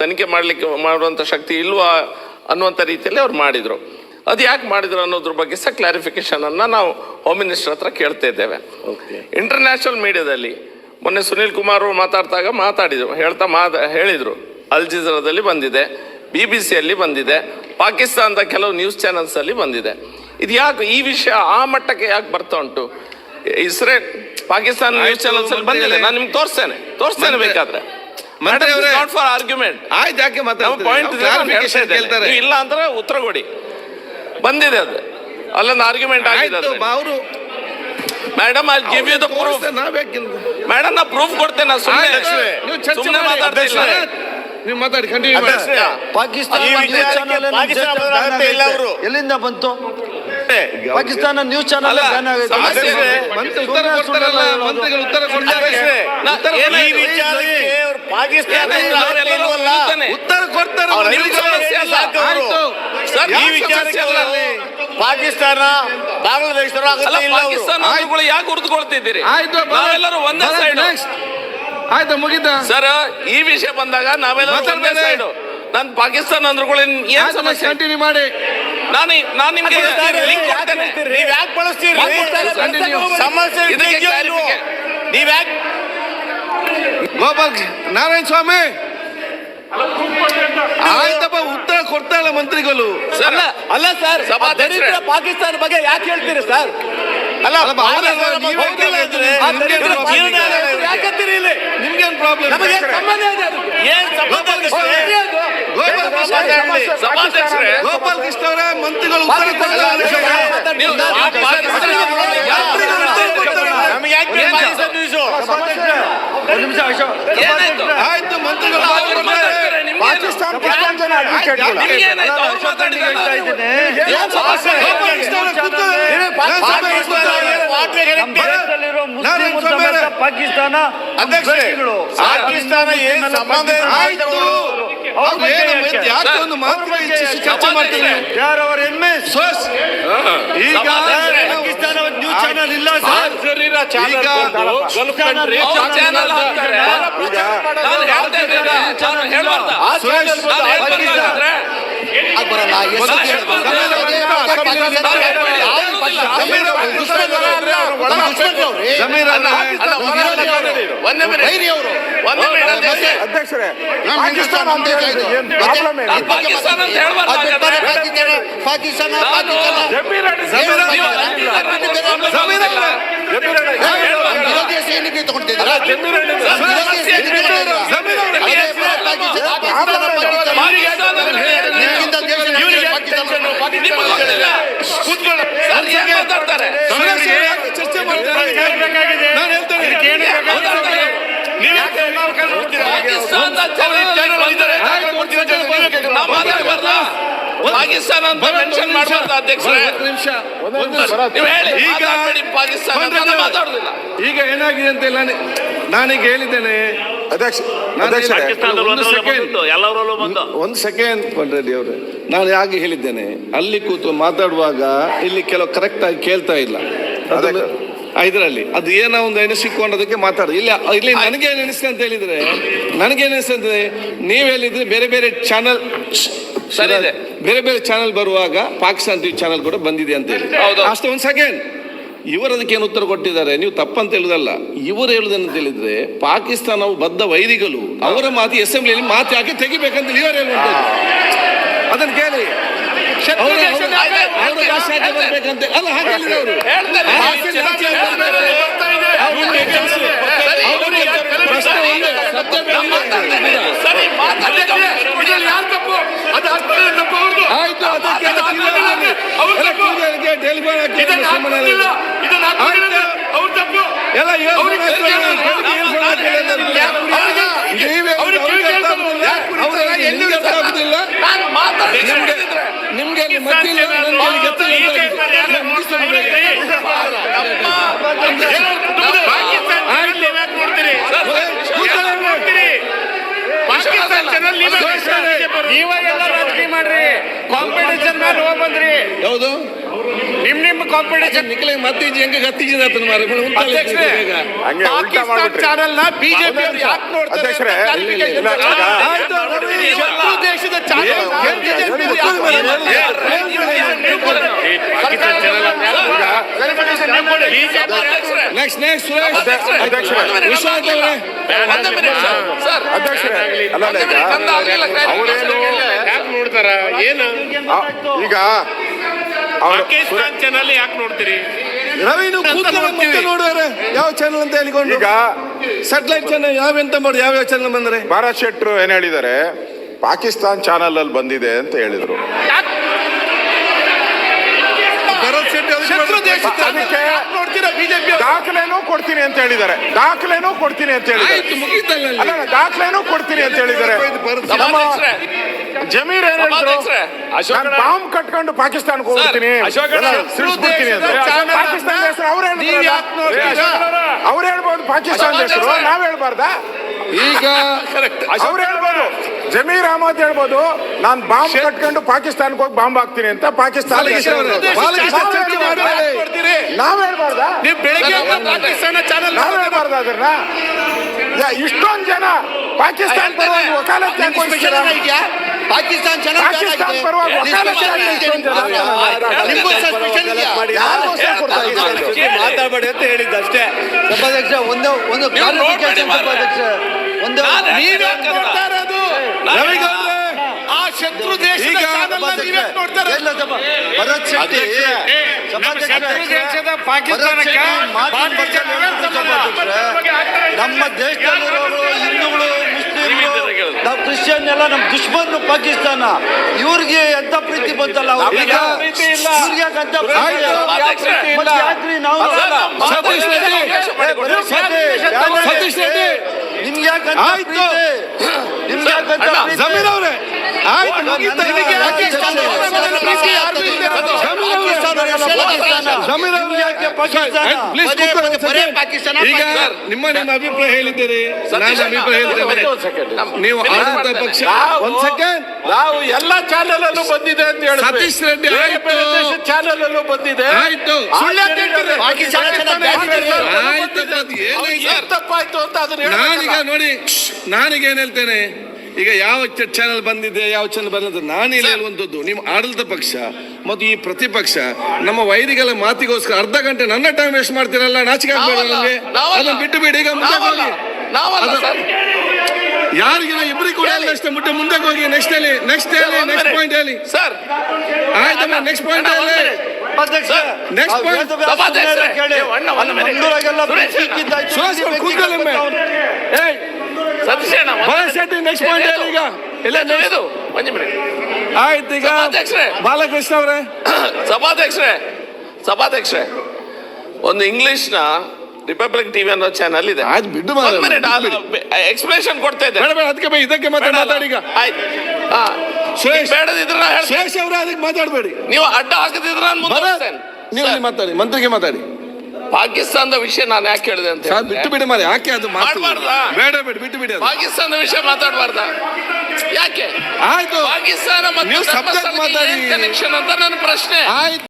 ತನಿಖೆ ಮಾಡಲಿಕ್ಕೆ ಮಾಡುವಂಥ ಶಕ್ತಿ ಇಲ್ವಾ ಅನ್ನುವಂಥ ರೀತಿಯಲ್ಲಿ ಅವ್ರು ಮಾಡಿದರು. ಅದು ಯಾಕೆ ಮಾಡಿದ್ರು ಅನ್ನೋದ್ರ ಬಗ್ಗೆ ಸಹ ಕ್ಲಾರಿಫಿಕೇಶನನ್ನು ಅನ್ನ ನಾವು ಹೋಮ್ ಮಿನಿಸ್ಟರ್ ಹತ್ರ ಕೇಳ್ತಾ ಇದ್ದೇವೆ. ಇಂಟರ್ನ್ಯಾಷನಲ್ ಮೀಡಿಯಾದಲ್ಲಿ ಮೊನ್ನೆ ಸುನೀಲ್ ಕುಮಾರ್ ಅವರು ಮಾತಾಡ್ತಾಗ ಮಾತಾಡಿದ್ರು ಹೇಳ್ತಾ ಮಾತ ಹೇಳಿದರು. ಅಲ್ ಜೀಜರಾದಲ್ಲಿ ಬಂದಿದೆ ಬಿ ಬಿ ಸಿಯಲ್ಲಿ ಬಂದಿದೆ ಪಾಕಿಸ್ತಾನದ ಕೆಲವು ನ್ಯೂಸ್ ಚಾನೆಲ್ಸ್ ಅಲ್ಲಿ ಬಂದಿದೆ. ಇದು ಯಾಕೆ ಈ ವಿಷಯ ಆ ಮಟ್ಟಕ್ಕೆ ಯಾಕೆ ಬರ್ತಾ ಉಂಟು? ಇಸ್ರೇಲ್ ಪಾಕಿಸ್ತಾನ ನ್ಯೂಸ್ ಚಾನಲ್ಸಲ್ಲಿ ಬಂದಿಲ್ಲ ಬಂದಿದೆ ನಾನು ನಿಮ್ಗೆ ತೋರಿಸ್ತೇನೆ ತೋರಿಸ್ತೇನೆ ಬೇಕಾದ್ರೆ. ಮಂತ್ರಿ ಅವರೇ- ನಾಟ್ ಫಾರ್ ಆರ್ಗ್ಯುಮೆಂಟ್ ಆಯ್ತು ಯಾಕೆ ಮಾತಾಡ್ತಾರೆ ಪಾಯಿಂಟ್ ಕೇಳ್ತಾರೆ. ಇಲ್ಲ ಅಂದ್ರೆ ಉತ್ತರ ಕೊಡಿ. ಬಂದಿದೆ ಅದು. ಅಲ್ಲೊಂದು ಆರ್ಗ್ಯುಮೆಂಟ್ ಆಗಿದೆ ಆಯ್ತು ಅವರು madam I give you the proof madam ನಾ ಪ್ರೂಫ್ ಕೊಡ್ತೇನೆ ನಾ ಸುಮ್ಮನೆ ಅಧ್ಯಕ್ಷರೇ, ನೀವು ಚರ್ಚೆ ಸುಮ್ಮನೆ ಮಾಡಿ, ಮಾತಾಡ್ತಿಲ್ಲ ಅಧ್ಯಕ್ಷರೇ. ನೀವು ಮಾತಾಡಿ ಕಂಟಿನ್ಯೂ ಮಾಡಿ. ಅಧ್ಯಕ್ಷರೇ, ಪಾಕಿಸ್ತಾನ ಈ ವಿಚಾರಕ್ಕೆ ಇಲ್ಲ ಅವರು. ಎಲ್ಲಿಂದ ಬಂತು? ಪಾಕಿಸ್ತಾನ ನ್ಯೂಸ್ ಚಾನಲ್ ಉತ್ತರ ಮಂತ್ರಿಗಳು ಕೊಡ್ತಾರೆ? ಈ ವಿಚಾರಕ್ಕೆ ಪಾಕಿಸ್ತಾನ. ಉತ್ತರ ಕೊಡ್ತಾರೆ ಈ ವಿಚಾರಕ್ಕೆ? ಪಾಕಿಸ್ತಾನ ಯಾಕೆ ಆಯ್ತು ನಾವೆಲ್ಲರೂ ಒಂದೇ ಸೈಡ್ next. ಆಯ್ತು ಮುಗಿತ. ಸರ್ ಈ ವಿಷಯ ಬಂದಾಗ ನಾವೆಲ್ಲ ನಾನು ಪಾಕಿಸ್ತಾನ ಅಂದ್ರುಗಳು ಏನ್ ಸಮಸ್ಯೆ? ಕಂಟಿನ್ಯೂ ಮಾಡಿ. ನಾನು ನಾನು ನಿಮ್ಗೆ ಲಿಂಕ್ ಕೊಡ್ತೇನೆ. ನೀವ್ ಯಾಕೆ ಬಳಸ್ತೀರಿ. ಸಮಸ್ಯೆ. ನೀವ್ ಯಾಕೆ ಗೋಪಾಲ್ ನಾರಾಯಣ ಸ್ವಾಮಿ. ಆಯ್ತಪ್ಪ ಉತ್ತರ ಕೊಡ್ತಾರಲ್ಲ ಮಂತ್ರಿಗಳು. ಸರ್ ಅಲ್ಲ ಸರ್ ದರಿದ್ರ ಪಾಕಿಸ್ತಾನ ಬಗ್ಗೆ ಯಾಕೆ ಹೇಳ್ತೀರಿ ಸರ್? ಅಲ್ಲ ಅಲ್ಲ, ಯಾಕಂತೀರಿ ಇಲ್ಲಿ? ನಿಮ್ಗೇನ್ ಪ್ರಾಬ್ಲಮ್ ನಮಗೆ ಸಂಬಂಧ ಇದೆ ಅದು. ಏನ್ ಸಂಬಂಧ ಸಭಾಧ್ಯಕ್ಷರೇ ಗೋಪಾಲ್ ಕೃಷ್ಣ ಅವರೇ ಮಂತ್ರಿಗಳು ಉತ್ತರ ಆಯ್ತು ಮಂತ್ರಿಗಳು ಪಾಕಿಸ್ತಾನ ಪಾಕಿಸ್ತಾನ ಜನ. ಅವ್ರು ಅವರೇ ಪಾಕಿಸ್ತಾನ. ದೇಶದಲ್ಲಿರೋ ಮುಸ್ಲಿಂ ಅವರೇ. ಸಮೇತ ಪಾಕಿಸ್ತಾನ ಅಧ್ಯಕ್ಷರೇ, ಅಭ್ಯರ್ಥಿಗಳು. ಪಾಕಿಸ್ತಾನ ಏನ್ ಸಂಬಂಧ? ಆಯ್ತು ಅವ್ರ ಅವ್ರು ಏನು ಯಾಕೆ? ಯಾಕೆ ಒಂದು ಮಾತ್ರ ಚರ್ಚೆ ಮಾಡ್ತೀನಿ ಯಾರು. ಸೋಸ್ ಈಗ. ಪಾಕಿಸ್ತಾನ ನ್ಯೂಸ್ ಚಾನೆಲ್ ಇಲ್ಲ ಸರ್ ಈಗ ಗಲ್ಫ್ ಕಂಟ್ರಿ ಚಾನಲ್ ಹಾಕ್ತಾರೆ ನಾನು ಹೇಳ್ತಾ ಇದ್ದೀನಿ ನಾನು ಹೇಳ್ಬಾರ್ದಾ? ಆ ಚಾನೆಲ್ ನಾನು ಒಂದೇ minute ಅಧ್ಯಕ್ಷರೇ. ಪಾಕಿಸ್ತಾನ ಅಂತ ಪಾಕಿಸ್ತಾನ ಅಂತ ಹೇಳ್ಬಾರ್ದಾ ಹಾಗಾದ್ರೆ? ಪಾಕಿಸ್ತಾನ ಪಾಕಿಸ್ತಾನ ನಾನು- ಪಾಕಿಸ್ತಾನ ನೀವು ಜಮೀರ್ ಅವರೇ. ವಿರೋಧಿ ಸೈನಿಕರಿಗೆ ತಗೊಂಡಿದ್ದೀರಾ? ಜಮೀರ್ ಅವರೇ. ಜಮೀರ್ ಅವರೇ. ಅದೇ ಪಾಕಿಸ್ತಾನ, ಪಾಕಿಸ್ತಾನ, ಪಾಕಿಸ್ತಾನ. ನಿಮ್ಗಿಂತ ದೇಶ ನಮ್ಗೆ ಪಾಕಿಸ್ತಾನ. ನಿಮ್ಗೆ ಗೊತ್ತಿಲ್ಲ. ಕೂತ್ಕೊಳ್ಳಿ. ಸರ್, ಏನ್ ಮಾತಾಡ್ತಾರೆ? ಸುರೇಶ್ ಅವ್ರು ಯಾಕೆ ಚರ್ಚೆ ಮಾಡ್ತಾರೆ ನಾನು ಹೇಳ್ತೇನೆ ಪಾಕಿಸ್ತಾನದ ಚಾನಲ್ ಬಂದರೆ ನಾವು ಮಾತಾಡ್ಬಾರ್ದಾ? ಪಾಕಿಸ್ತಾನ ಅಂತ ಮೆನ್ಷನ್ ಮಾಡಬಾರ್ದು ಅಧ್ಯಕ್ಷರೇ. ಒಂದು ನಿಮಿಷ. ನೀವು ಹೇಳಿ. ಈಗ ಮಾತಾಡ್ಬೇಡಿ ಪಾಕಿಸ್ತಾನ ಅಂತ ಮಾತಾಡುದಿಲ್ಲ. ಈಗ ಏನಾಗಿದೆ ಅಂತ ನಾನು ನಾನೀಗ ಹೇಳಿದ್ದೇನೆ. ಅಧ್ಯಕ್ಷ. ಒಂದು ಸೆಕೆಂಡ್ ಎಲ್ಲರಲ್ಲೂ ಬಂತು. ಒಂದು ಸೆಕೆಂಡ್ ರೆಡ್ಡಿ ಅವರೇ. ನಾನು ಯಾಕೆ ಹೇಳಿದ್ದೇನೆ? ಅಲ್ಲಿ ಕೂತು ಮಾತಾಡುವಾಗ ಇಲ್ಲಿ ಕೆಲವು ಕರೆಕ್ಟ್ ಆಗಿ ಕೇಳ್ತಾ ಇಲ್ಲ. ಇದರಲ್ಲಿ ಅದು ಏನೋ ಒಂದು ಎಣಿಸಿಕೊಂಡದಕ್ಕೆ ಮಾತಾಡೋದು ಇಲ್ಲ ಇಲ್ಲಿ ನನಗೆ ಏನು ಅನಿಸ್ತದೆ ಅಂತ ಹೇಳಿದ್ರೆ ನನಗೆ ಅನಿಸ್ತದೆ ನೀವು ಹೇಳಿದ್ರೆ ಬೇರೆ ಬೇರೆ ಚಾನಲ್ ಸರಿ ಇದೆ. ಬೇರೆ ಬೇರೆ ಚಾನೆಲ್ ಬರುವಾಗ ಪಾಕಿಸ್ತಾನ್ ಟಿವಿ ಚಾನೆಲ್ ಕೂಡ ಬಂದಿದೆ ಅಂತ ಹೇಳಿ. ಹೌದು. ಅಷ್ಟೇ ಒಂದು ಸೆಕೆಂಡ್ ಇವರು ಅದಕ್ಕೆ ಏನು ಉತ್ತರ ಕೊಟ್ಟಿದ್ದಾರೆ? ನೀವು ತಪ್ಪಂತ ಹೇಳುದಲ್ಲ. ಇವರು ಹೇಳುದನ್ನು ಹೇಳಿದ್ರೆ ಪಾಕಿಸ್ತಾನವು ಬದ್ಧ ವೈರಿಗಳು ಅವರ ಮಾತು ಅಸೆಂಬ್ಲಿಯಲ್ಲಿ ಮಾತು ಯಾಕೆ ತೆಗಿಬೇಕಂತ ಇವರು ಹೇಳುವಂತ ಅದನ್ನು ಕೇಳಿ. ಬರ್ಬೇಕಂತ ಅಲ್ಲ ಹಾಗೆ ಹೇಳಿದ್ರು ಅವರು ಆಯ್ತು ಅದಕ್ಕೆ ಟೆಲಿಫೋನ್. ಎಲ್ಲ ಪಾಕಿಸ್ತಾನ ರಾಜಕೀಯ ಮಾಡ್ರಿ. ಕಾಂಪಿಟೇಷನ್ ಬಂದ್ರಿ. ಯಾವುದು? ನಿಮ್ ನಿಮ್ ಕಾಂಪಿಟೇಷನ್ ನಿಖಿಲ ಮತ್ತೀಜಿ ಹೆಂಗ ಗತ್ತೀಜಿದ ಆತನ ಮಾರಿ ಅಧ್ಯಕ್ಷರೇ ಹಂಗೆ ಉಲ್ಟಾ ಪಾಕಿಸ್ತಾನ್ ಮಾಡ್ಬಿಟ್ರಿ. ಚಾನೆಲ್ನ ಬಿಜೆಪಿ ಯಾಕೆ ನೋಡ್ತಾರೆ? ಅಧ್ಯಕ್ಷರೇ, ಅಂತ clarification ಇಲ್ಲ, ಇಲ್ಲ, ಬೇಕು. ಈಗ- ಆಯ್ತು, ರವಿ, ಶತ್ರು ದೇಶದ channel next next Suresh Vishwanath ಅವರೇ. ಅಧ್ಯಕ್ಷರೇ. ಅಲ್ಲ ಅವರೇನು ನೋಡ್ತಾರ? ಏನು? ಈಗ ಅವರು ಪಾಕಿಸ್ತಾನ್ ಚಾನೆಲ್ ಯಾಕೆ ನೋಡ್ತೀರಿ? ಯಾವ ಚಾನಲ್ ಅಂತ ಹೇಳಿಕೊಂಡು? ಈಗ ಸ್ಯಾಟಲೈಟ್ ಚಾನಲ್ ಯಾವ ಎಂತ ಮಾಡಿ ಯಾವ ಯಾವ ಚಾನಲ್ ಬಂದ್ರೆ? ಭಾರತ್ ಶೆಟ್ರು ಏನ್ ಹೇಳಿದ್ದಾರೆ? ಪಾಕಿಸ್ತಾನ್ ಚಾನಲ್ ಅಲ್ಲಿ ಬಂದಿದೆ ಅಂತ ಹೇಳಿದ್ರು. ಅದಕ್ಕೆ ನೋಡ್ತೀರಾ ಬಿಜೆಪಿ ದಾಖಲೆನೂ ಕೊಡ್ತೀನಿ ಅಂತ ಹೇಳಿದ್ದಾರೆ. ದಾಖಲೆನೂ ಕೊಡ್ತೀನಿ ಅಂತ ಹೇಳಿದ್ದಾರೆ. ಅಲ್ಲಿ. ದಾಖಲೆನೂ ಕೊಡ್ತೀನಿ ಅಂತ ಹೇಳಿದ್ದಾರೆ. ನಮ್ಮ ಜಮೀರ್ ಏನ್ ಹೇಳಿದ್ರು? ನಾನು ಬಾಂಬ್ ಕಟ್ಕೊಂಡು ಪಾಕಿಸ್ತಾನಕ್ಕೆ ಹೋಗ್ತೀನಿ. ಸಿಡಿಸ್ಬಿಡ್ತೀನಿ ಅಂತ. ಪಾಕಿಸ್ತಾನ ಹೆಸರು ಅವ್ರು ನೋಡ್ತೀರಾ? ಅವ್ರು ಹೇಳ್ಬೋದು ಪಾಕಿಸ್ತಾನ ಹೆಸರು. ನಾವ್ ಹೇಳ್ಬಾರ್ದಾ? ಈಗ ಅವ್ರು ಹೇಳ್ಬೋದು ಜಮೀರ್ ಅಹಮದ್ ಹೇಳ್ಬೋದು ನಾನು ಬಾಂಬ್ ಕಟ್ಕೊಂಡು ಪಾಕಿಸ್ತಾನಕ್ಕೆ ಹೋಗಿ ಬಾಂಬ್ ಹಾಕ್ತೀನಿ ಅಂತ ಪಾಕಿಸ್ತಾನ ನಾವ್ ಹೇಳ್ಬಾರ್ದಾ ನೀವು ಬೆಳಿಗ್ಗೆ ಪಾಕಿಸ್ತಾನ ಚಾನೆಲ್ ನಾವ್ ಹೇಳ್ಬಾರ್ದ ಅದನ್ನ ಯಾ- ಇಷ್ಟೊಂದ್ ಜನ ಪಾಕಿಸ್ತಾನ ಪರವಾಗಿ ವಕಾಲತ್ ಪಾಕಿಸ್ತಾನ್ ಚೆನ್ನಾಗಿ ಪಾಕಿಸ್ತಾನ ಪರವಾಗಿ ವಕಾಲತ್ ಇಷ್ಟೊಂದ್ ಜನ? ಯಾರಿಗೋಸ್ಕರ ಕೊಡ್ತಾ ಇದ್ದೀರಾ? ಮಾತಾಡಬೇಡಿ ಅಂತ ಹೇಳಿದ್ದು ಅಷ್ಟೇ ಸಭಾಧ್ಯಕ್ಷ ಒಂದು ಒಂದು. ಸಭಾಧ್ಯಕ್ಷ ಒಂದು ಆ ಶತ್ರು ದೇಶದ ಭರತ್ ಶೆಟ್ಟಿ ಶತ್ರು ದೇಶದ ಪಾಕಿಸ್ತಾನಕ್ಕೆ ನಮ್ಮ ದೇಶದಲ್ಲಿರೋರು ಮುಸ್ಲಿಮ್ರು ಎಲ್ಲ ನಮ್ಮ ದುಶ್ಮನ್ ಪಾಕಿಸ್ತಾನ. ಇವ್ರಿಗೆ ಎಂತ ಪ್ರೀತಿ ಬಂತಲ್ಲ ಅವ್ರಿಗೆ? ಇವ್ರಿಗೆ ಅಂತ ನಾವು? ಸತೀಶ್ ರೆಡ್ಡಿ ನಿಮ್ಗೆ ಯಾಕಂತ ಆಯ್ತು. ಪ್ರೀತಿ ನಿಮ್ಗೆ ಯಾಕಂತ ಅಣ್ಣ, ಪ್ರೀತಿ? ಜಮೀರ್ ಅವರೇ ಆಯ್ತು ಮುಗೀತಲ್ಲ. ನಿನಗೆ ಯಾಕೆ ಪಾಕಿಸ್ತಾನ ಮೇಲೆ ಪ್ರೀತಿ ಯಾರಿಗೂ ಇಲ್ದೇ ಇರೋದು? ಜಮೀರ್ ಅವರೇ, ಜಮೀರ್ ಅವರೇ, ಯಾಕೆ ಪಾಕಿಸ್ತಾನ? ಆಯ್ತು, please ಪದೇ ಕೂತ್ಕೊಳ್ಳಿ ಪದೇ ಬರೇ ಒಂದ್ ಪಾಕಿಸ್ತಾನ, second. ಈಗ ಪಾಕಿಸ್ತಾನ. ನಿಮ್ಮ ನಿಮ್ಮ ಅಭಿಪ್ರಾಯ ಹೇಳಿದ್ದೀರಿ. ನಾನು ಅಭಿಪ್ರಾಯ ಹೇಳ್ತೇನೆ. second. ನೀವು ಆಡಳಿತ ಪಕ್ಷ ನಾವು- ಒಂದ್ ಸೆಕೆಂಡ್ ನಾವು ಎಲ್ಲಾ ಚಾನೆಲ್ ಅಲ್ಲೂ ಬಂದಿದೆ ಅಂತ ಹೇಳಿ ಸತೀಶ್ ರೆಡ್ಡಿ ಆಯ್ತು. ಚಾನೆಲ್ ಅಲ್ಲೂ ಬಂದಿದೆ. ಆಯ್ತು. ಸುಳ್ಳು ಯಾಕೆ ಹೇಳ್ತೀರಿ? ಪಾಕಿಸ್ತಾನ ಚೆನ್ನಾಗಿ ಆಯ್ತು ಅದು ಏನಾಯ್ತು? ತಪ್ಪಾಯ್ತು ಅಂತ ಅದನ್ನ ನಾನೀಗ ನೋಡಿ ನಾನೀಗ ಏನ್ ಹೇಳ್ತೇನೆ? ಈಗ ಯಾವ ಚಾನೆಲ್ ಬಂದಿದೆ ಯಾವ ಚಾನೆಲ್ ಬಂದಿದೆ ನಾನು ಇಲ್ಲಿ ಹೇಳುವಂಥದ್ದು. ನಿಮ್ಮ ಆಡಳಿತ ಪಕ್ಷ ಮತ್ತು ಈ ಪ್ರತಿಪಕ್ಷ ನಮ್ಮ ವೈರಿಗಳ ಮಾತಿಗೋಸ್ಕರ ಅರ್ಧ ಗಂಟೆ ನನ್ನ ಟೈಮ್ ವೇಸ್ಟ್ ಮಾಡ್ತೀರಲ್ಲ ನಾಚಿಕೆ ಆಗ್ಬೇಡ ಅದನ್ನ ಬಿಟ್ಟು ಬಿಡಿ ಈಗ ಮುಂದೆ ಹೋಗಿ. ನಾವಲ್ಲ ಅದು- ಸರ್ ಯಾರಿಗೆ ಇಬ್ಬರಿಗೆ ಕೂಡ ಹೇಳಿ. ಅಷ್ಟೇ ಮುಟ್ಟೆ ಮುಂದೆ ಹೋಗಿ ನೆಕ್ಸ್ಟ್ ಹೇಳಿ ನೆಕ್ಸ್ಟ್ ಹೇಳಿ ನೆಕ್ಸ್ಟ್ ಪಾಯಿಂಟ್ ಹೇಳಿ ಸರ್ ಆಯ್ತಮ್ಮ ನೆಕ್ಸ್ಟ್ ಪಾಯಿಂಟ್ ಹೇಳಿ ನೆಕ್ಸ್ಟ್ ಸುಮ್ನೆ ಕೇಳಿ. ಮಂಗಳೂರಾಗೆಲ್ಲ ಕೂತ್ಕೊಳ್ಳಿ. ಏಯ್. Minute. ಶೆಟ್ಟಿ ನೆಕ್ಸ್ಟ್ ಪಾಯಿಂಟ್ ಹೇಳಿ ಈಗ. ಇಲ್ಲ ಇದು ಒಂದು ಮಿನಿಟ್ ಆಯ್ತು ಈಗ ಸಭಾಧ್ಯಕ್ಷರೇ. ಬಾಲಕೃಷ್ಣ ಅವರೇ. ಸಭಾಧ್ಯಕ್ಷರೇ. ಸಭಾಧ್ಯಕ್ಷರೇ. ಒಂದು ಇಂಗ್ಲಿಷ್ನ ರಿಪಬ್ಲಿಕ್ ಟಿವಿ ಅನ್ನೋ ಚಾನಲ್ ಇದೆ. ಆಯ್ತು ಬಿಡು ಎಕ್ಸ್ಪ್ಲೇಷನ್ ಕೊಡ್ತಾ ಇದ್ದೆ ಬೇಡ ಬೇಡ ಅದಕ್ಕೆ ಬೈ ಇದಕ್ಕೆ ಮಾತಾಡಿ ಈಗ. ಆಯ್ತು. ಹಾ ಸುರೇಶ್. ಬೇಡದಿದ್ರೆ ಶೇಷ್ ಅವರೇ ಅದಕ್ಕೆ ಮಾತಾಡಬೇಡಿ. ನೀವು ಅಡ್ಡ ಹಾಕದಿದ್ರೆ ನಾನು ಮುಂದೆ ನೀವು ಮಾತಾಡಿ ಮಂತ್ರಿಗೆ ಮಾತಾಡಿ. ಪಾಕಿಸ್ತಾನದ ವಿಷಯ ನಾನು ಯಾಕೆ ಹೇಳಿದೆ ಅಂತ ಸಾರ್ ಬಿಟ್ಟು ಬಿಡಿ ಮಾರಿ ಯಾಕೆ ಅದು ಮಾತು ಮಾಡ್ಬಾರ್ದಾ? ಬೇಡ ಬಿಡಿ ಬಿಟ್ಟು ಬಿಡಿ ಅದು. ಪಾಕಿಸ್ತಾನದ ವಿಷಯ ಮಾತಾಡಬಾರ್ದ ಯಾಕೆ ಆಯ್ತು ಪಾಕಿಸ್ತಾನ ಮತ್ತು ನೀವು subject ಮಾತಾಡಿ. ಕನೆಕ್ಷನ್ ಅಂತ ನನ್ನ ಪ್ರಶ್ನೆ ಆಯ್ತು